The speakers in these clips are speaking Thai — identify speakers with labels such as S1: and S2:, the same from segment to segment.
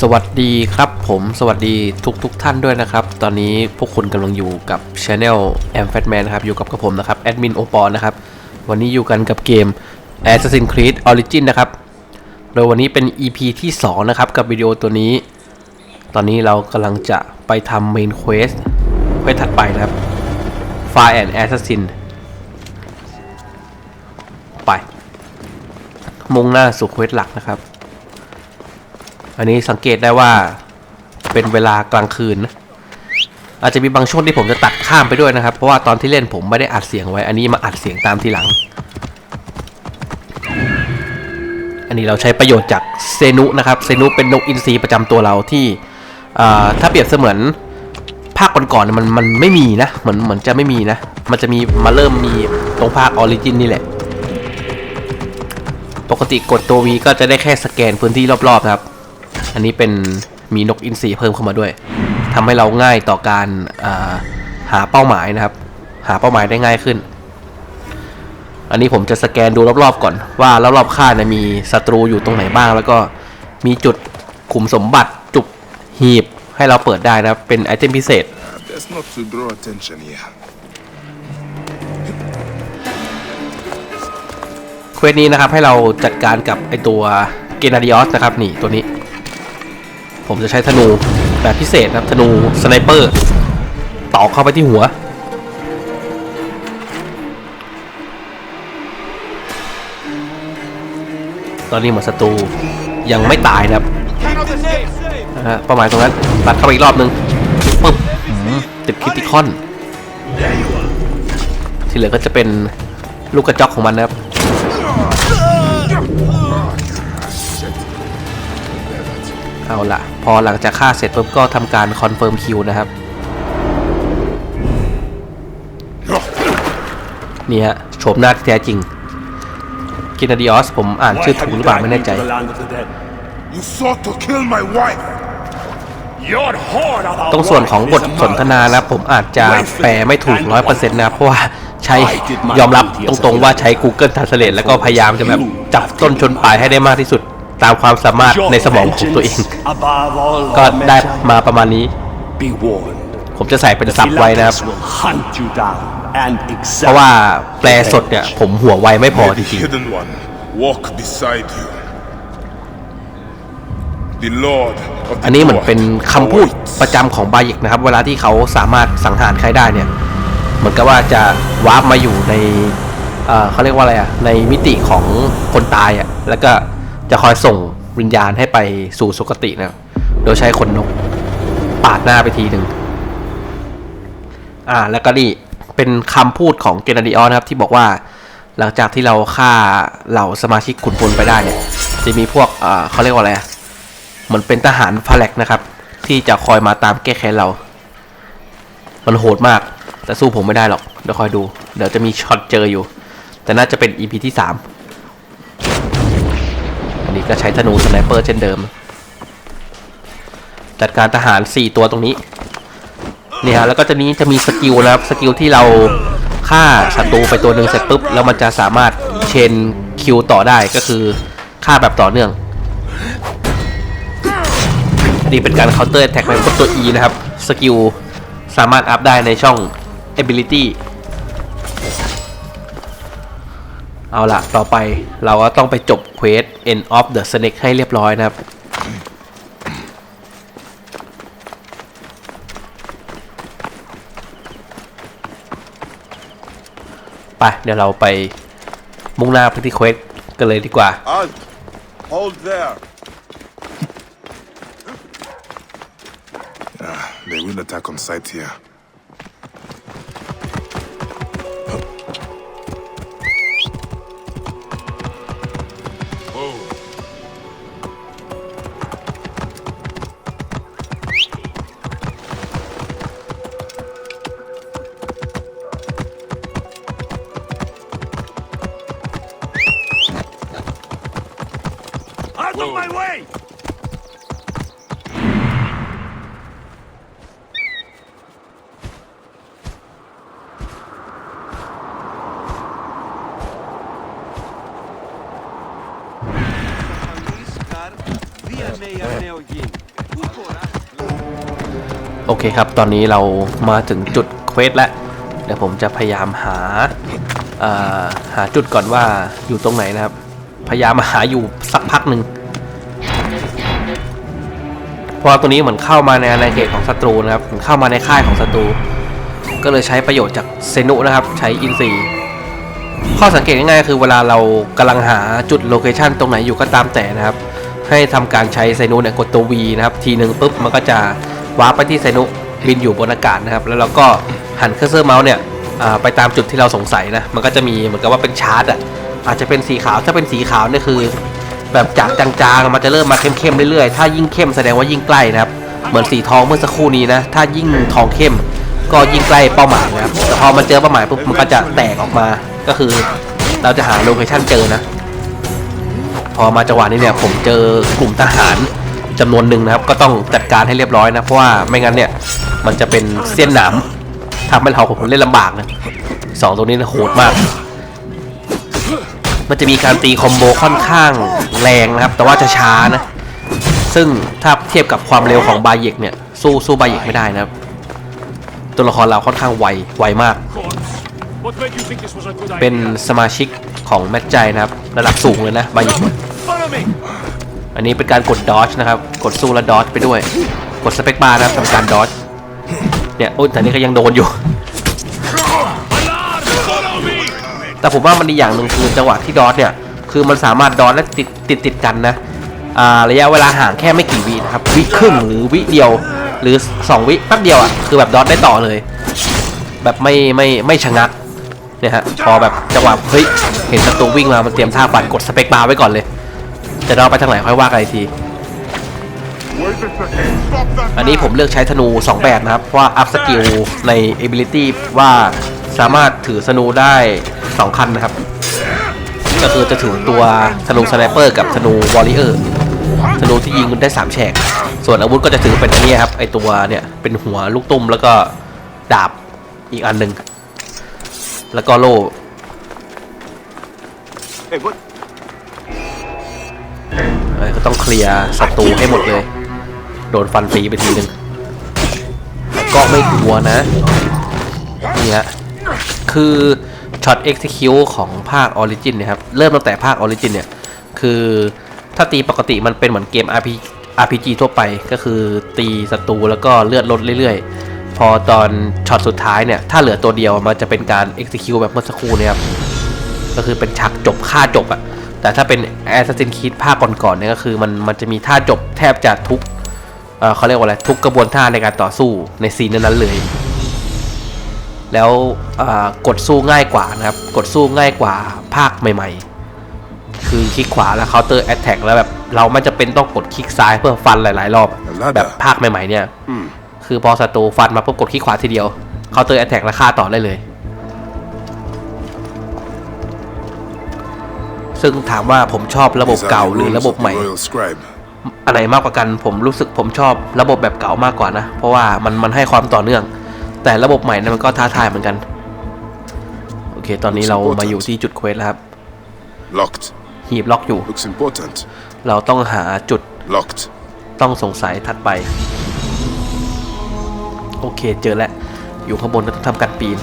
S1: สวัสดีครับผมสวัสดีทุกทุกๆท่านด้วยนะครับ ตอนนี้พวกคุณกำลังอยู่กับ Channel a m f a t Man นะครับ อยู่กับกับผมนะครับแอดมินโอปอนะครับ วันนี้อยู่กันกับเกม Assassin's Creed Origin นะครับ โดยวันนี้เป็น EP ที่ 2 นะครับ กับวิดีโอตัวนี้ ตอนนี้เรากำลังจะไปทำ Main Quest เควสถัดไปนะครับ Fire and Assassin ไป มุ่งหน้าสู่เควสหลักนะครับ อันนี้สังเกตได้ว่าเป็นเวลากลางคืนนะอาจจะมีบางช่วงที่ผมจะตัดข้ามไปด้วยนะครับ เพราะว่าตอนที่เล่นผมไม่ได้อัดเสียงไว้ อันนี้มาอัดเสียงตามทีหลัง อันนี้เราใช้ประโยชน์จากเซนุนะครับ เซนุเป็นนกอินทรีประจำตัวเราที่ถ้าเปรียบเสมือนภาคก่อนๆมันมันไม่มีนะเหมือนเหมือนจะไม่มีนะ มันจะมีมาเริ่มมีตรงภาคออริจินนี่แหละ ปกติกดตัว V ก็จะได้แค่สแกนพื้นที่รอบๆนะครับ อันนี้เป็นมีนกอินทรีเพิ่มเข้ามาด้วยทำให้เราง่ายต่อการอาหาเป้าหมายนะครับ หาเป้าหมายได้ง่ายขึ้น อันนี้ผมจะสแกนดูรอบๆก่อน ว่ารอบๆค่ายนะมีศัตรูอยู่ตรงไหนบ้าง แล้วก็มีจุดขุมสมบัติจุดหีบให้เราเปิดได้นะครับ เป็นไอเทมพิเศษ
S2: Best not to draw attention here.
S1: เควสนี้นะครับให้เราจัดการกับไอตัวเกนาดิออสนะครับนี่ตัวนี้ ผมจะใช้ธนูแบบพิเศษนะครับธนูสไนเปอร์ตอกเข้าไปที่หัว ตอนนี้หมดศัตรูยังไม่ตายนะครับนะฮะเป้าหมายตรงนั้นรัดเข้าไปอีกรอบนึงปึ๊บติดคิติคอน ที่เหลือก็จะเป็นลูกกระจอกของมันนะครับ เอาละพอหลังจากฆ่าเสร็จปุ๊บก็ทำการคอนเฟิร์มคิวนะครับนี่ฮะโฉมหน้าที่แท้จริงกินาดิออสผมอ่านชื่อถูกหรือเปล่าไม่แน่ใจ
S2: You sought to kill my wife.
S1: ตรงส่วนของบทสนทนานะผมอาจจะแปลไม่ถูกร้อยเปอร์เซ็นต์นะเพราะว่าใช้ยอมรับตรงๆว่าใช้ Google Translate แล้วก็พยายามจะแบบจับต้นชนปลายให้ได้มากที่สุด ตามความสามารถในสมองของตัวเอง ก็ได้มาประมาณนี้
S3: Be warned.
S1: ผมจะใส่เป็นซับไว้นะครับ
S3: Philanthrops will hunt you down and
S1: เพราะว่า
S3: examine
S1: แปลสดเนี่ย ผมหัวไวไม่พอ
S2: May
S1: จ
S2: the
S1: ริง
S2: hidden one walk beside you. The Lord of
S1: ๆ
S2: the
S1: อันนี้เหมือนเป็น
S2: Twilight
S1: คำพูด
S2: awaits.
S1: ประจำของบายิกนะครับ เวลาที่เขาสามารถสังหารใครได้เนี่ยเหมือนกับว่าจะวาร์ปมาอยู่ในเอ่อเขาเรียกว่าอะไรอะในมิติของคนตายอะแล้วก็ จะคอยส่งวิญญาณให้ไปสู่สุคตินะโดยใช้ขนนก ปาดหน้าไปทีหนึ่งอ่า แล้วก็นี่เป็นคำพูดของเกนาดิออนนะครับที่บอกว่าหลังจากที่เราฆ่าเหล่าสมาชิกขุนพลไปได้เนี่ย จะมีพวกเอ่อเขาเรียกว่าอะไรอะเหมือนเป็นทหารพาแลกนะครับ ที่จะคอยมาตามแก้แค้นเรา มันโหดมาก แต่สู้ผมไม่ได้หรอก เดี๋ยวคอยดู เดี๋ยวจะมีช็อตเจออยู่ แต่น่าจะเป็น EP ที่ 3 นี้ก็ใช้ธนูสไนเปอร์เช่นเดิม จัดการทหาร 4 ตัวตรงนี้นี่ฮะแล้วก็จะนี้จะมีสกิลนะครับสกิลที่เราฆ่าศัตรูไปตัวหนึ่งเสร็จปุ๊บแล้วมันจะสามารถเชนคิวต่อได้ก็คือฆ่าแบบต่อเนื่องนี่เป็นการ counter attack ไปกดตัว E นะครับ สกิลสามารถอัพได้ในช่อง ability เอาล่ะต่อไปเราก็ต้องไปจบเควส end of the snake ให้เรียบร้อยนะครับ ไป เดี๋ยวเราไปมุ่งหน้าไปที่เควสกันเลยดีกว่า
S2: Halt! Hold there. Ah, they will attack on sight here.
S1: คครับ ตอนนี้เรามาถึงจุดเควสแล้ว เดี๋ยวผมจะพยายามหาหาจุดก่อนว่าอยู่ตรงไหนนะครับ พยายามหาอยู่สักพักหนึ่งเพราะตัวนี้เหมือนเข้ามาในอาณาเขตของศัตรูนะครับเหมือนเข้ามาในค่ายของศัตรู ก็เลยใช้ประโยชน์จากเซนุนะครับ ใช้อินซีข้อสังเกตง่ายๆคือเวลาเรากำลังหาจุดโลเคชันตรงไหนอยู่ก็ตามแต่นะครับ ให้ทำการใช้เซนุเนี่ยกดตัว V นะครับ ทีหนึ่งปุ๊บมันก็จะ วาร์ปไปที่เซนุบินอยู่บนอากาศนะครับ แล้วเราก็หันเครื่อร์เซอร์เมาส์เนี่ยไปตามจุดที่เราสงสัยนะ มันก็จะมีเหมือนกับว่าเป็นชาร์ตอะ อาจจะเป็นสีขาว ถ้าเป็นสีขาวเนี่ยคือ แบบจากจางๆ มันจะเริ่มมาเข้มๆเรื่อยๆ ถ้ายิ่งเข้มแสดงว่ายิ่งใกล้นะครับ เหมือนสีทองเมื่อสักครู่นี้นะ ถ้ายิ่งทองเข้มก็ยิ่งใกล้เป้าหมายนะครับ แต่พอมันเจอเป้าหมายปุ๊บมันก็จะแตกออกมา ก็คือเราจะหาโลเคชั่นเจอนะ พอมาจังหวะนี้เนี่ยผมเจอกลุ่มทหาร จำนวนหนึ่งนะครับ ก็ต้องจัดการให้เรียบร้อยนะ เพราะว่าไม่งั้นเนี่ย มันจะเป็นเสี้ยนหนามทำให้เราของผมเล่นลำบากนะสองตัวนี้นะโหดมาก มันจะมีการตีคอมโบค่อนข้างแรงนะครับ แต่ว่าจะช้านะ ซึ่งถ้าเทียบกับความเร็วของบาเยกเนี่ย สู้สู้บาเยกไม่ได้นะครับ ตัวละครเราค่อนข้างไวไวมาก เป็นสมาชิกของแมทใจนะครับ ระดับสูงเลยนะบาเยก อันนี้เป็นการกดดอ e นะครับ กดสู้แล้วดอ e ไปด้วย กดสเปคบาร์นะครับทำการดอ e เนี่ยโอ้แต่นี่ก็ยังโดนอยู่ แต่ผมว่ามันดีอย่างหนึ่งคือจังหวะที่ดอ e เนี่ย คือมันสามารถดอ e และติดติดติดกันนะระยะเวลาห่างแค่ไม่กี่วินะครับ วิครึ่งหรือวิเดียว หรือ 2 วิแป๊บเดียวอะคือแบบดอ e ได้ต่อเลย แบบไม่ไม่ไม่ชะงักเนี่ยฮะพอแบบจังหวะเฮ้ยเห็นศัตรูวิ่งมามันเตรียมท่าฟันกดสเปคบาร์ไว้ก่อนเลย จะดอ e ไปทางไหนค่อยว่ากันอีกที อันนี้ผมเลือกใช้ธนู 2 แบบนะครับ เพราะว่าอัพสกิลใน ability ว่าสามารถถือธนูได้ 2 คันนะครับ ก็คือจะถือตัวธนูสไนเปอร์กับธนูวอลเลอร์ธนูที่ยิงได้ 3 แฉก ส่วนอาวุธก็จะถือเป็นอันนี้ครับ ไอตัวเนี่ย เป็นหัวลูกตุ้มแล้วก็ดาบอีกอันหนึ่งแล้วก็โล่
S3: Hey, what?
S1: เอ้ยก็ต้องเคลียร์ศัตรูให้หมดเลย โดนฟันฟรีไปทีนึง ก็ไม่กลัวนะ นี่ฮะ คือช็อต execute ของภาค Origin เนะครับ เริ่มตั้งแต่ภาค Origin เนี่ย คือถ้าตีปกติมันเป็นเหมือนเกม RPG RPG ทั่วไปก็คือตีศัตรูแล้วก็เลือดลดเรื่อยๆ พอตอนช็อตสุดท้ายเนี่ย ถ้าเหลือตัวเดียวมันจะเป็นการ execute แบบเมื่อสักครู่เนี่ยครับ ก็คือเป็นฉากจบฆ่าจบอะ แต่ถ้าเป็น Assassin's Creed ภาคก่อนๆเนี่ยก็คือมันมันจะมีท่าจบแทบจะทุกเอ่อเขาเรียกว่าอะไรทุกกระบวนท่าในการต่อสู้ในซีนนั้นๆเลย แล้วอ่ากดสู้ง่ายกว่านะครับ กดสู้ง่ายกว่าภาคใหม่ๆ คือคลิกขวาแล้ว counter attack แล้วแบบเราไม่จะเป็นต้องกดคลิกซ้ายเพื่อฟันหลาย ๆ รอบแบบภาคใหม่ๆเนี่ยคือพอศัตรูฟันมาปุ๊บกดคลิกขวาทีเดียว counter attack แล้วฆ่าต่อได้เลย ซึ่งถามว่าผมชอบระบบ
S2: These are
S1: เก่า
S2: the
S1: หรือ
S2: rules
S1: ระบบ
S2: of the
S1: ใหม่
S2: Royal Scribe.
S1: อันไหนมากกว่ากัน ผมรู้สึกผมชอบระบบแบบเก่ามากกว่านะ เพราะว่ามันมันให้ความต่อเนื่อง แต่ระบบใหม่นั้นมันก็ท้าทายเหมือนกัน โอเค ตอนนี้เรามาอยู่ที่จุดเควสแล้วครับ
S2: Locked.
S1: หีบล็อกอยู่
S2: Looks important.
S1: เราต้องหาจุด
S2: Locked.
S1: ต้องสงสัยถัดไป โอเคเจอแล้ว อยู่ข้างบนก็ต้องทำการปีน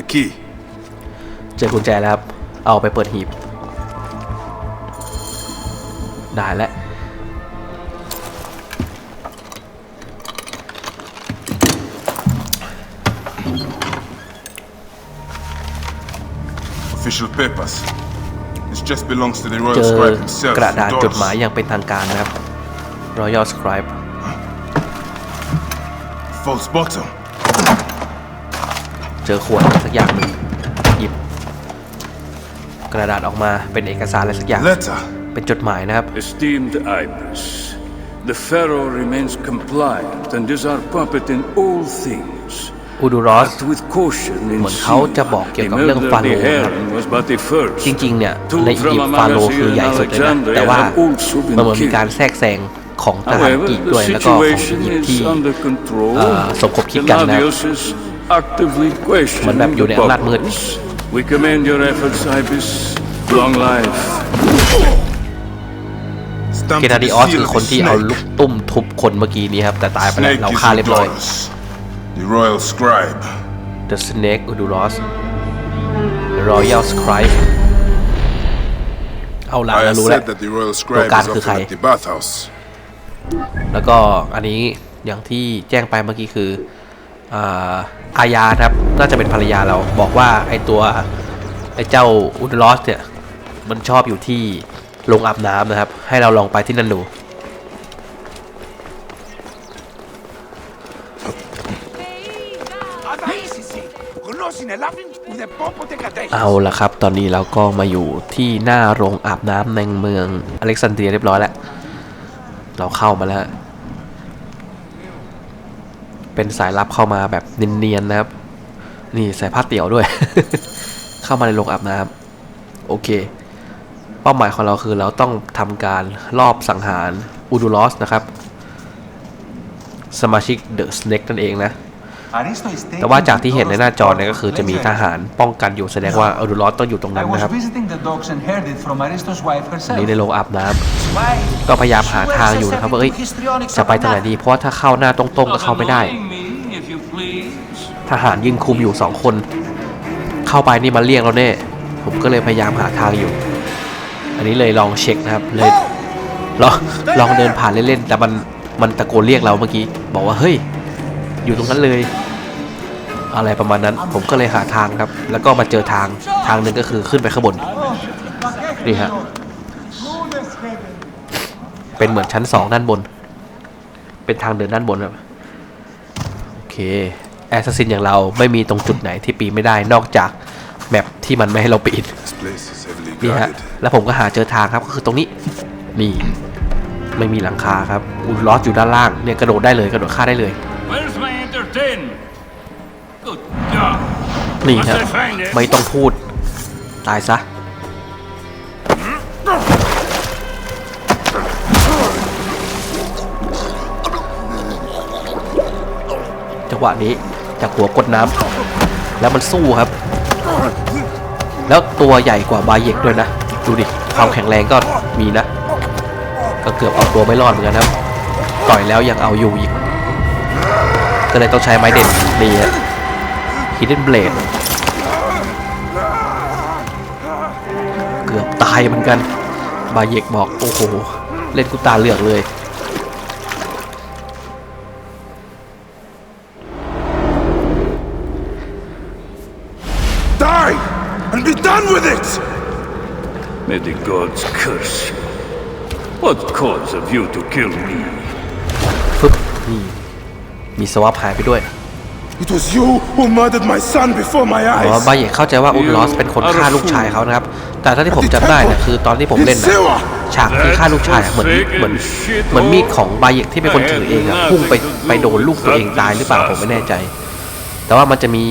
S2: a key.
S1: เจอกุญแจแล้วครับ เอาไปเปิดหีบ ได้แล้ว
S2: Official papers. This just belongs to the Royal
S1: เจอ
S2: Scribe himself.
S1: กระดาษ
S2: Doris.
S1: จดหมายอย่างเป็นทางการนะครับ Royal Scribe
S2: False bottom.
S1: เจอขวดอะไรสักอย่างหนึ่งหยิบ กระดาษออกมาเป็นเอกสารอะไรสักอย่าง
S2: Letter.
S1: เป็นจดหมายนะครับ
S4: Esteemed Ibis, the Pharaoh remains compliant and is our puppet in all things.
S1: อูดูรอส
S4: Act with caution in
S1: เหมือนเขาจะบอกเกี่ยวกับ
S4: The
S1: เรื่อง
S4: murder
S1: ฟาโร
S4: of
S1: ห์
S4: the
S1: นะครับ
S4: Heron was but the first.
S1: จริงๆเนี่ย
S4: Two
S1: ในอียิป
S4: from
S1: ต์ฟาโรห์คือใหญ่สุดเลยนะ
S4: Alexandria
S1: แต่ว่า
S4: have also been
S1: มันเหมือนมีการ
S4: killed.
S1: แทรกแซงของทหาร
S4: However,
S1: กรีก
S4: the
S1: ด้วยแล้วก็ของอี
S4: situation
S1: ยิปต์
S4: is
S1: ที่
S4: under control.
S1: เอ่อสมคบคิดกันนะครับ
S4: Gennadios is actively questioning
S1: Mình
S4: the
S1: อยู่ในอำนาจมืด
S4: bubbles. We commend your efforts, Ibis. Long life.
S1: เก
S2: Stamped
S1: นา
S2: with
S1: ดิ
S2: the
S1: ออส
S2: seal
S1: คือ
S2: of
S1: คน
S2: the
S1: ที่เอาลูก
S2: snake.
S1: ตุ้มทุบคนเมื่อกี้นี้ครับ แต่ตายไปแล้ว
S2: Snake
S1: เรา
S2: is
S1: ฆ่าเรียบร้อย
S2: Udolus, the royal scribe.
S1: The Snake Uduros Royal Scribe เอาละ
S2: I
S1: เรา
S2: have
S1: รู้แล้ว
S2: said that the royal scribe
S1: Tukan
S2: is
S1: คือ
S2: often
S1: ใคร
S2: at the bathhouse.
S1: แล้วก็อันนี้อย่างที่แจ้งไปเมื่อกี้คืออ่า อาญาครับน่าจะเป็นภรรยาเราบอกว่าไอตัวไอเจ้าอุดลอสเนี่ยมันชอบอยู่ที่โรงอาบน้ำนะครับ ให้เราลองไปที่นั่นดูเอาละครับ ตอนนี้เราก็มาอยู่ที่หน้าโรงอาบน้ำในเมืองอเล็กซานเดรียเรียบร้อยแล้ว เราเข้ามาแล้ว เป็นสายลับเข้ามาแบบเนียนๆนะครับ นี่ใส่ผ้าเตี่ยวด้วย เข้ามาในโรงอาบน้ำโอเค เป้าหมายของเราคือเราต้องทำการลอบสังหารอูดูลอสนะครับ สมาชิกเดอะสเน็กนั่นเองนะแต่ว่าจากที่เห็นในหน้าจอเนี่ยก็คือจะมีทหารป้องกันอยู่แสดงว่าอูดูลอสต้องอยู่ตรงนั้นนะครับ
S5: visiting the dogs and heard it from Aristo's wife
S1: อัน
S5: herself.
S1: นี้ในโรงอาบน้ำก็พยายามหาทางอยู่นะครับว่าเอ้ยจะไปทางไหนดีเพราะว่าถ้าเข้าหน้าตรงๆก็เข้าไม่ได้ ทหารยืนคุมอยู่สองคน เข้าไปนี่มาเรียกเราแน่ ผมก็เลยพยายามหาทางอยู่ อันนี้เลยลองเช็คนะครับเลยลองลองเดินผ่านเล่นๆแต่มันมันตะโกนเรียกเราเมื่อกี้ บอกว่าเฮ้ย อยู่ตรงนั้นเลย อะไรประมาณนั้น ผมก็เลยหาทางครับ แล้วก็มาเจอทางทางหนึ่งก็คือขึ้นไปข้างบนนี่ฮะเป็นเหมือนชั้นสองด้านบน เป็นทางเดินด้านบนครับโอเค แอสซัสซินอย่างเราไม่มีตรงจุดไหนที่ปีนไม่ได้นอกจากแมปที่มันไม่ให้เราปีน
S2: This place is heavily
S1: นี่ฮะ
S2: guarded.
S1: แล้วผมก็หาเจอทางครับก็คือตรงนี้นี่ไม่มีหลังคาครับอุลอสอยู่ด้านล่างเนี่ยกระโดดได้เลยกระโดดข้ามได้เลย
S4: Where's my entertainment? Good God.
S1: นี่
S4: Must
S1: ฮะ
S4: I find it?
S1: ไม่ต้องพูดตายซะจังหวะนี้ จากหัวกดน้ำแล้วมันสู้ครับ แล้วตัวใหญ่กว่าบาเยกด้วยนะ ดูดิ ความแข็งแรงก็มีนะ ก็เกือบเอาตัวไม่รอดเหมือนกันนะครับ ต่อยแล้วยังเอาอยู่อีก ก็เลยต้องใช้ไม้เด็ดนี่ฮะ Hidden Blade เกือบตายเหมือนกัน บาเยกบอกโอ้โห เล่นกูตาเหลือกเลย
S2: and be done with it!
S4: May the gods curse you. What cause have you to kill me?
S1: ปึ๊บนี่มีสวาปหายไปด้วย
S2: It was you who murdered my son before my
S1: อ๋อ
S2: eyes.
S1: บาเยกเข้าใจว่าอุลลอสเป็นคนฆ่าลูกชายเขานะครับ แต่ถ้าที่ผมจำได้นะคือตอนที่ผมเล่นนะฉากที่ฆ่าลูกชายอะเหมือนเหมือนเหมือนมีดของบาเยกที่เป็นคนถือเองอะพุ่งไปไปโดนลูกตัวเองตายหรือเปล่าผมไม่แน่ใจ แต่ว่ามันจะมี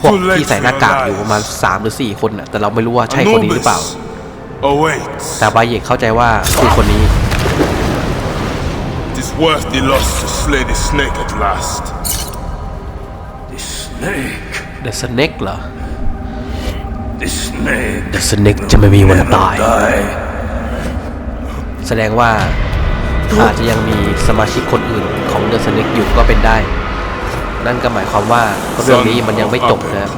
S1: พวกที่ใส่หน้ากากอยู่ประมาณ3หรือ4คนน่ะแต่เราไม่รู้ว่าใช่คนนี้หรือเปล่า
S2: awaits.
S1: แต่บาเยกเข้าใจว่าคือคนนี้
S2: It is worth the loss to slay the snake at last.
S4: The snake.
S1: The Snake เหรอ
S4: The snake.
S1: The Snake จะไม่มีวันตาย
S4: Die.
S1: แสดงว่าอาจจะยังมีสมาชิกคนอื่นของ The Snake อยู่ก็เป็นได้ นั่นก็หมายความว่าเรื่องนี้มันยังไม่จบนะครับ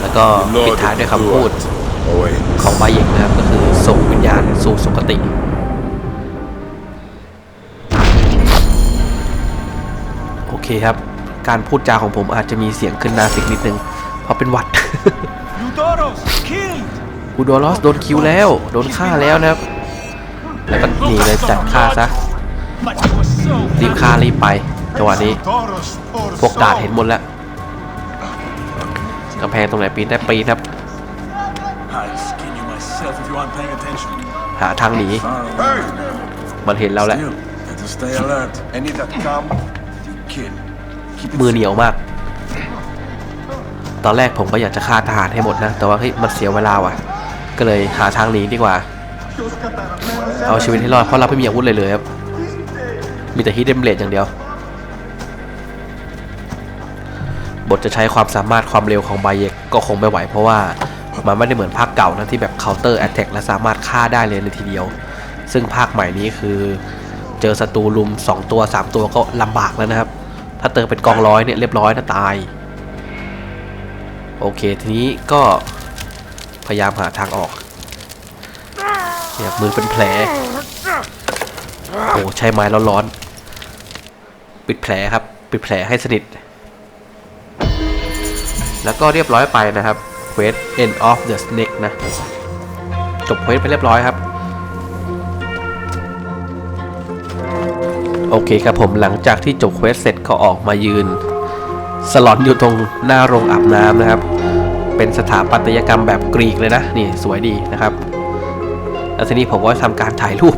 S1: แล้วก็ปิดท้ายด้วยคำพูดของบาเยกนะครับก็คือส่งวิญญาณสู่สุคติโอเคครับ การพูดจาของผมอาจจะมีเสียงขึ้นนาสิกนิดนึง เพราะเป็นหวัด
S5: Eudoros, killed!
S1: อูโดลอสโดนคิวแล้ว โดนฆ่าแล้วนะครับ แล้วก็หนีเลยจัดฆ่าซะรีบฆ่ารีบไป จังหวะนี้พวกดาดเห็นหมดแล้วกำแพงตรงไหนปีนได้ปีนครับ หาทางหนีมันเห็นเราแล้วมือเหนียวมาก ตอนแรกผมก็อยากจะฆ่าทหารให้หมดนะ แต่ว่าเฮ้ยมันเสียเวลาว่ะ ก็เลยหาทางหนีดีกว่า เอาชีวิตให้รอดเพราะเราไม่มีอาวุธเลยเลยครับ มีแต่ฮิดเดนเบลดอย่างเดียว บทจะใช้ความสามารถความเร็วของไบเยกก็คงไม่ไหวเพราะว่ามันไม่ได้เหมือนภาคเก่านะที่แบบ counter attack และสามารถฆ่าได้เลยในทีเดียว ซึ่งภาคใหม่นี้คือ เจอศัตรูลุม 2 ตัว 3 ตัวก็ลำบากแล้วนะครับ ถ้าเติมเป็นกองร้อยเนี่ยเรียบร้อยนะตาย โอเคทีนี้ก็พยายามหาทางออกเนี่ยมือเป็นแผลโอ้ใช้ไม้ร้อนๆปิดแผลครับ ปิดแผลให้สนิท แล้วก็เรียบร้อยไปนะครับเควส end of the snake นะ จบเควสไปเรียบร้อยครับ โอเคครับผมหลังจากที่จบเควสเสร็จก็ออกมายืน สลอนอยู่ตรงหน้าโรงอาบน้ำนะครับ เป็นสถาปัตยกรรมแบบกรีกเลยนะ นี่สวยดีนะครับแล้วทีนี้ผมก็ทำการถ่ายรูป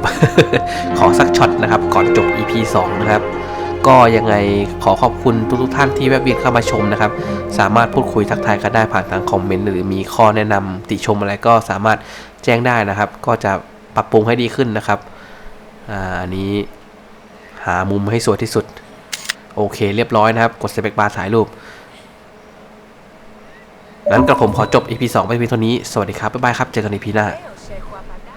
S1: ขอสักช็อตนะครับ ก่อนจบ EP 2 นะครับ ก็ยังไงขอขอบคุณทุกๆท่านที่แวะเวียนเข้ามาชมนะครับ สามารถพูดคุยทักทายกันได้ผ่านทางคอมเมนต์หรือมีข้อแนะนำติชมอะไรก็สามารถแจ้งได้นะครับ ก็จะปรับปรุงให้ดีขึ้นนะครับอ่าอันนี้หามุมให้สวยที่สุด โอเคเรียบร้อยนะครับ กดสเปกบาร์ถ่ายรูปงั้นกระผมขอจบ EP 2ไปเพียงเท่านี้ สวัสดีครับ บ๊ายบายครับ เจอกัน EP หน้า